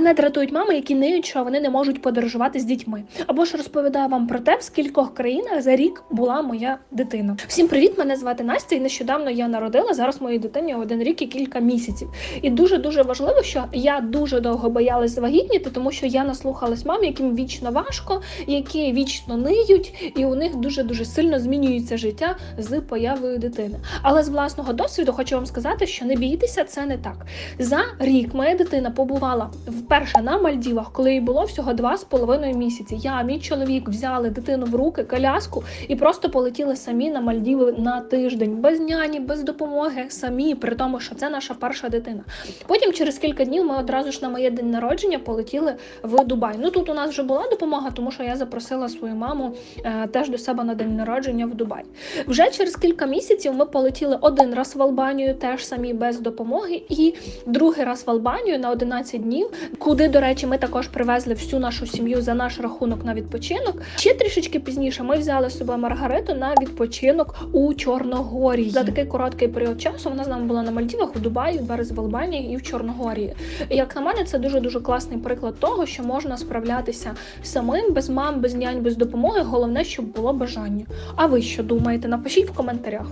Мене дратують мами, які ниють, що вони не можуть подорожувати з дітьми. Або ж розповідаю вам про те, в скількох країнах за рік була моя дитина. Всім привіт! Мене звати Настя, і нещодавно я народила. Зараз моїй дитині один рік і кілька місяців. І дуже дуже важливо, що я дуже довго боялась завагітніти, тому що я наслухалась мам, яким вічно важко, які вічно ниють, і у них дуже дуже сильно змінюється життя з появою дитини. Але з власного досвіду хочу вам сказати, що не бійтеся, це не так. За рік моя дитина побувала вперше на Мальдівах, коли їй було всього два з половиною місяці. Я, мій чоловік взяли дитину в руки, коляску і просто полетіли самі на Мальдіви на тиждень, без няні, без допомоги, самі, при тому, що це наша перша дитина. Потім, через кілька днів, ми одразу ж на моє день народження полетіли в Дубай. Ну тут у нас вже була допомога, тому що я запросила свою маму е, теж до себе на день народження в Дубай. Вже через кілька місяців ми полетіли один раз в Албанію, теж самі без допомоги, і другий раз в Албанію на 11 днів, куди, до речі, ми також привезли всю нашу сім'ю за наш рахунок на відпочинок. Ще трішечки пізніше ми взяли з собою Маргариту на відпочинок у Чорногорії. За такий короткий період часу вона з нами була на Мальдівах, у Дубаї, два рази в Албанії і в Чорногорії. І, як на мене, це дуже дуже класний приклад того, що можна справлятися самим, без мам, без нянь, без допомоги. Головне, щоб було бажання. А ви що думаєте? Напишіть в коментарях.